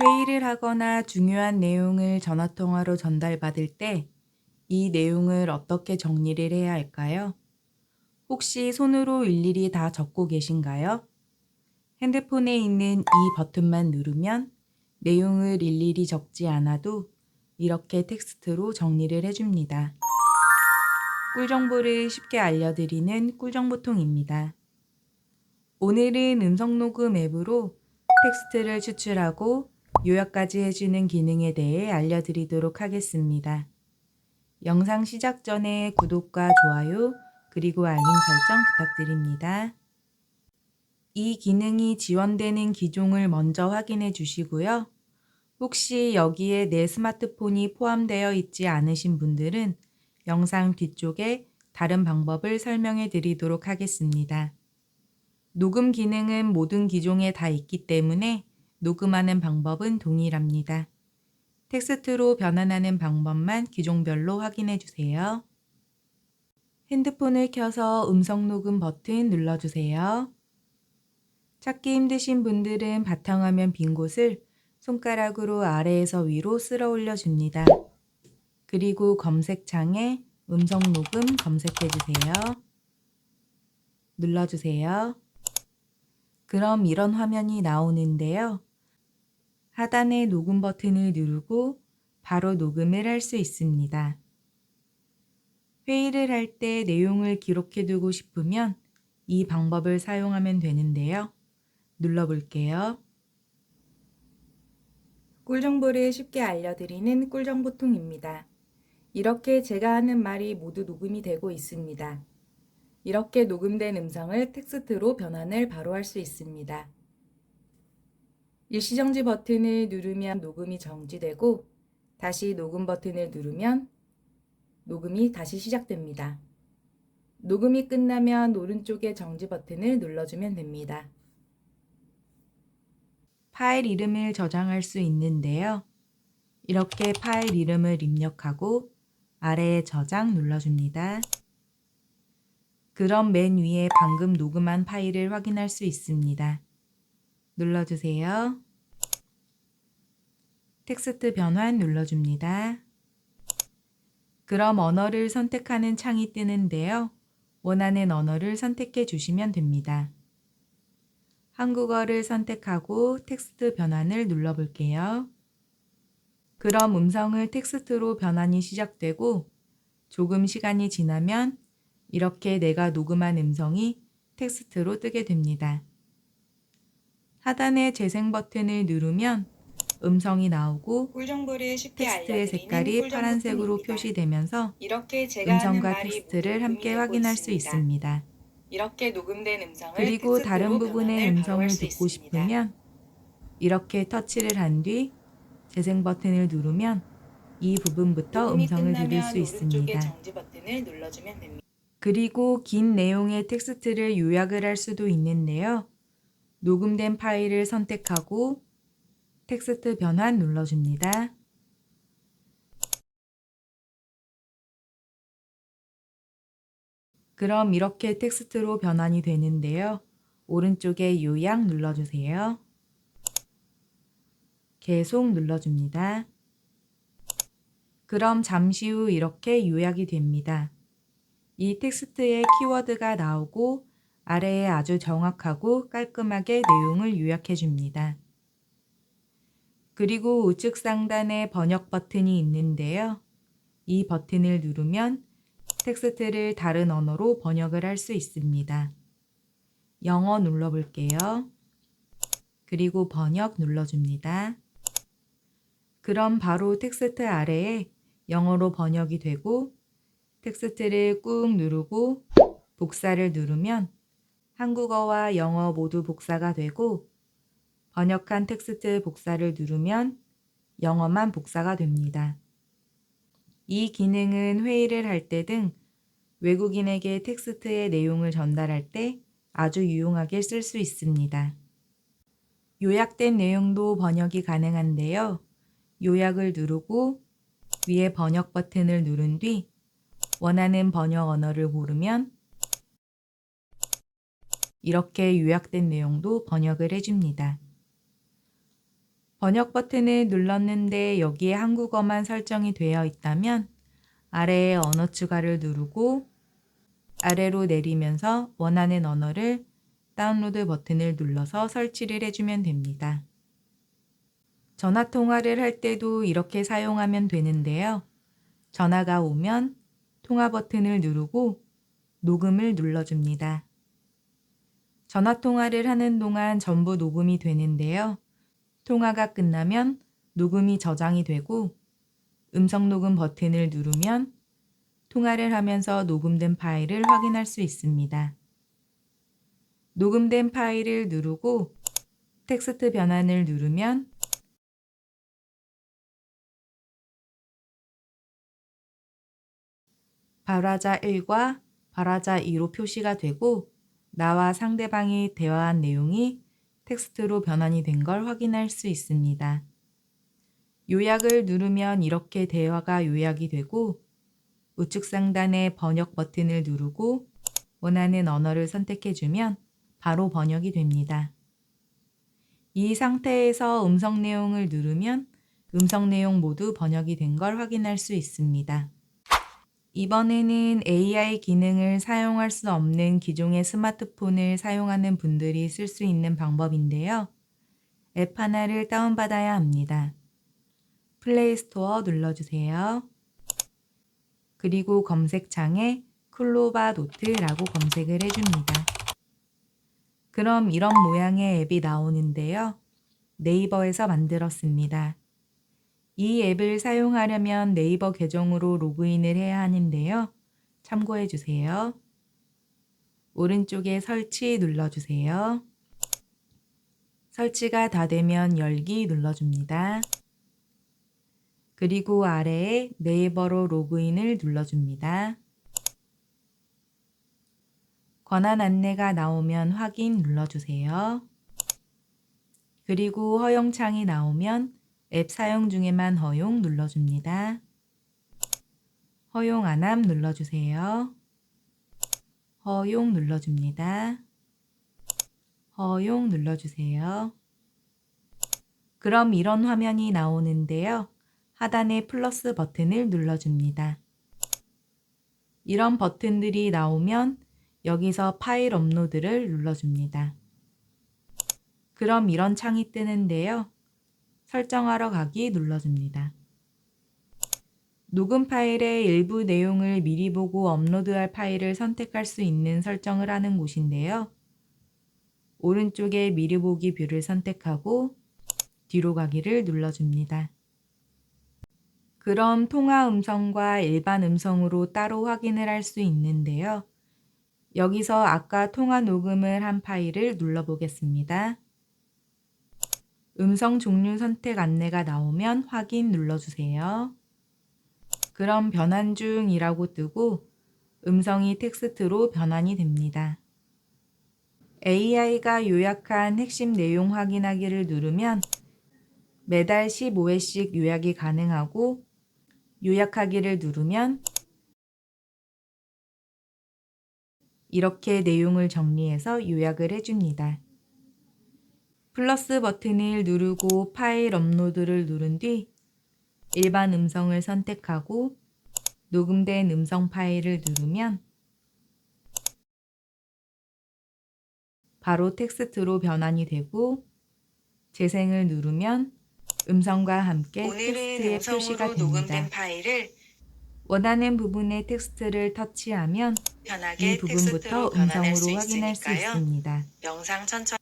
회의를 하거나 중요한 내용을 전화통화로 전달받을 때 이 내용을 어떻게 정리를 해야 할까요? 혹시 손으로 일일이 다 적고 계신가요? 핸드폰에 있는 이 버튼만 누르면 내용을 일일이 적지 않아도 이렇게 텍스트로 정리를 해줍니다. 꿀 정보를 쉽게 알려드리는 꿀정보통입니다. 오늘은 음성녹음 앱으로 텍스트를 추출하고 요약까지 해주는 기능에 대해 알려드리도록 하겠습니다. 영상 시작 전에 구독과 좋아요 그리고 알림 설정 부탁드립니다. 이 기능이 지원되는 기종을 먼저 확인해 주시고요. 혹시 여기에 내 스마트폰이 포함되어 있지 않으신 분들은 영상 뒤쪽에 다른 방법을 설명해 드리도록 하겠습니다. 녹음 기능은 모든 기종에 다 있기 때문에 녹음하는 방법은 동일합니다. 텍스트로 변환하는 방법만 기종별로 확인해 주세요. 핸드폰을 켜서 음성 녹음 버튼 눌러주세요. 찾기 힘드신 분들은 바탕화면 빈 곳을 손가락으로 아래에서 위로 쓸어 올려줍니다. 그리고 검색창에 음성 녹음 검색해 주세요. 눌러주세요. 그럼 이런 화면이 나오는데요. 하단의 녹음 버튼을 누르고 바로 녹음을 할 수 있습니다. 회의를 할 때 내용을 기록해 두고 싶으면 이 방법을 사용하면 되는데요. 눌러볼게요. 꿀정보를 쉽게 알려드리는 꿀정보통입니다. 이렇게 제가 하는 말이 모두 녹음이 되고 있습니다. 이렇게 녹음된 음성을 텍스트로 변환을 바로 할 수 있습니다. 일시정지 버튼을 누르면 녹음이 정지되고 다시 녹음 버튼을 누르면 녹음이 다시 시작됩니다. 녹음이 끝나면 오른쪽의 정지 버튼을 눌러주면 됩니다. 파일 이름을 저장할 수 있는데요. 이렇게 파일 이름을 입력하고 아래에 저장 눌러줍니다. 그럼 맨 위에 방금 녹음한 파일을 확인할 수 있습니다. 눌러주세요. 텍스트 변환 눌러줍니다. 그럼 언어를 선택하는 창이 뜨는데요. 원하는 언어를 선택해 주시면 됩니다. 한국어를 선택하고 텍스트 변환을 눌러볼게요. 그럼 음성을 텍스트로 변환이 시작되고 조금 시간이 지나면 이렇게 내가 녹음한 음성이 텍스트로 뜨게 됩니다. 하단의 재생 버튼을 누르면 음성이 나오고 텍스트의 색깔이 파란색으로. 표시되면서 음성과 텍스트를 함께 확인할 수 있습니다. 이렇게 녹음된 음성을 그리고 다른 부분의 음성을 듣고. 싶으면 이렇게 터치를 한 뒤 재생 버튼을 누르면 이 부분부터 음성을 들을 수 있습니다. 그리고 긴 내용의 텍스트를 요약을 할 수도 있는데요. 녹음된 파일을 선택하고 텍스트 변환 눌러줍니다. 그럼 이렇게 텍스트로 변환이 되는데요. 오른쪽에 요약 눌러주세요. 계속 눌러줍니다. 그럼 잠시 후 이렇게 요약이 됩니다. 이 텍스트에 키워드가 나오고 아래에 아주 정확하고 깔끔하게 내용을 요약해 줍니다. 그리고 우측 상단에 번역 버튼이 있는데요. 이 버튼을 누르면 텍스트를 다른 언어로 번역을 할 수 있습니다. 영어 눌러볼게요. 그리고 번역 눌러줍니다. 그럼 바로 텍스트 아래에 영어로 번역이 되고 텍스트를 꾹 누르고 복사를 누르면 한국어와 영어 모두 복사가 되고 번역한 텍스트 복사를 누르면 영어만 복사가 됩니다. 이 기능은 회의를 할 때 등 외국인에게 텍스트의 내용을 전달할 때 아주 유용하게 쓸 수 있습니다. 요약된 내용도 번역이 가능한데요. 요약을 누르고 위에 번역 버튼을 누른 뒤 원하는 번역 언어를 고르면 이렇게 요약된 내용도 번역을 해줍니다. 번역 버튼을 눌렀는데 여기에 한국어만 설정이 되어 있다면 아래에 언어 추가를 누르고 아래로 내리면서 원하는 언어를 다운로드 버튼을 눌러서 설치를 해주면 됩니다. 전화 통화를 할 때도 이렇게 사용하면 되는데요. 전화가 오면 통화 버튼을 누르고 녹음을 눌러줍니다. 전화 통화를 하는 동안 전부 녹음이 되는데요. 통화가 끝나면 녹음이 저장이 되고 음성 녹음 버튼을 누르면 통화를 하면서 녹음된 파일을 확인할 수 있습니다. 녹음된 파일을 누르고 텍스트 변환을 누르면 발화자 1과 발화자 2로 표시가 되고 나와 상대방이 대화한 내용이 텍스트로 변환이 된 걸 확인할 수 있습니다. 요약을 누르면 이렇게 대화가 요약이 되고 우측 상단의 번역 버튼을 누르고 원하는 언어를 선택해주면 바로 번역이 됩니다. 이 상태에서 음성 내용을 누르면 음성 내용 모두 번역이 된 걸 확인할 수 있습니다. 이번에는 AI 기능을 사용할 수 없는 기종의 스마트폰을 사용하는 분들이 쓸 수 있는 방법인데요. 앱 하나를 다운받아야 합니다. 플레이 스토어 눌러주세요. 그리고 검색창에 클로바 노트라고 검색을 해줍니다. 그럼 이런 모양의 앱이 나오는데요. 네이버에서 만들었습니다. 이 앱을 사용하려면 네이버 계정으로 로그인을 해야 하는데요. 참고해 주세요. 오른쪽에 설치 눌러주세요. 설치가 다 되면 열기 눌러줍니다. 그리고 아래에 네이버로 로그인을 눌러줍니다. 권한 안내가 나오면 확인 눌러주세요. 그리고 허용창이 나오면 앱 사용 중에만 허용 눌러줍니다. 허용 안함 눌러주세요. 허용 눌러줍니다. 허용 눌러주세요. 그럼 이런 화면이 나오는데요. 하단의 플러스 버튼을 눌러줍니다. 이런 버튼들이 나오면 여기서 파일 업로드를 눌러줍니다. 그럼 이런 창이 뜨는데요. 설정하러 가기 눌러줍니다. 녹음 파일의 일부 내용을 미리 보고 업로드할 파일을 선택할 수 있는 설정을 하는 곳인데요. 오른쪽에 미리 보기 뷰를 선택하고 뒤로 가기를 눌러줍니다. 그럼 통화 음성과 일반 음성으로 따로 확인을 할 수 있는데요. 여기서 아까 통화 녹음을 한 파일을 눌러보겠습니다. 음성 종류 선택 안내가 나오면 확인 눌러주세요. 그럼 변환 중이라고 뜨고 음성이 텍스트로 변환이 됩니다. AI가 요약한 핵심 내용 확인하기를 누르면 매달 15회씩 요약이 가능하고 요약하기를 누르면 이렇게 내용을 정리해서 요약을 해줍니다. 플러스 버튼을 누르고 파일 업로드를 누른 뒤 일반 음성을 선택하고 녹음된 음성 파일을 누르면 바로 텍스트로 변환이 되고 재생을 누르면 음성과 함께 텍스트의 표시가 됩니다. 원하는 부분의 텍스트를 터치하면 이 부분부터 음성으로 확인할 수. 있습니다. 영상 천천히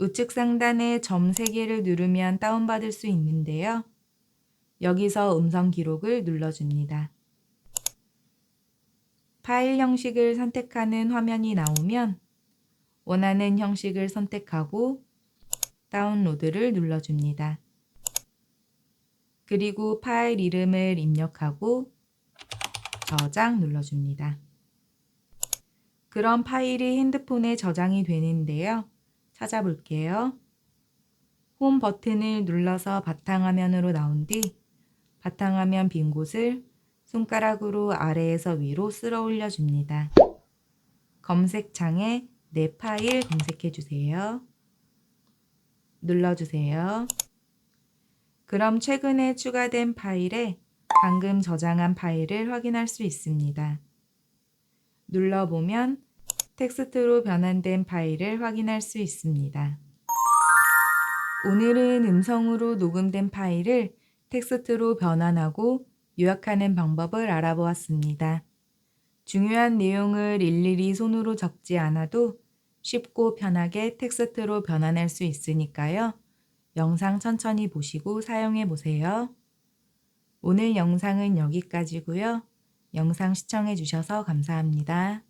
우측 상단에 점 3개를 누르면 다운받을 수 있는데요. 여기서 음성 기록을 눌러줍니다. 파일 형식을 선택하는 화면이 나오면 원하는 형식을 선택하고 다운로드를 눌러줍니다. 그리고 파일 이름을 입력하고 저장 눌러줍니다. 그럼 파일이 핸드폰에 저장이 되는데요. 찾아볼게요. 홈 버튼을 눌러서 바탕화면으로 나온 뒤 바탕화면 빈 곳을 손가락으로 아래에서 위로 쓸어 올려줍니다. 검색창에 내 파일 검색해 주세요. 눌러주세요. 그럼 최근에 추가된 파일에 방금 저장한 파일을 확인할 수 있습니다. 눌러보면 텍스트로 변환된 파일을 확인할 수 있습니다. 오늘은 음성으로 녹음된 파일을 텍스트로 변환하고 요약하는 방법을 알아보았습니다. 중요한 내용을 일일이 손으로 적지 않아도 쉽고 편하게 텍스트로 변환할 수 있으니까요. 영상 천천히 보시고 사용해 보세요. 오늘 영상은 여기까지고요. 영상 시청해 주셔서 감사합니다.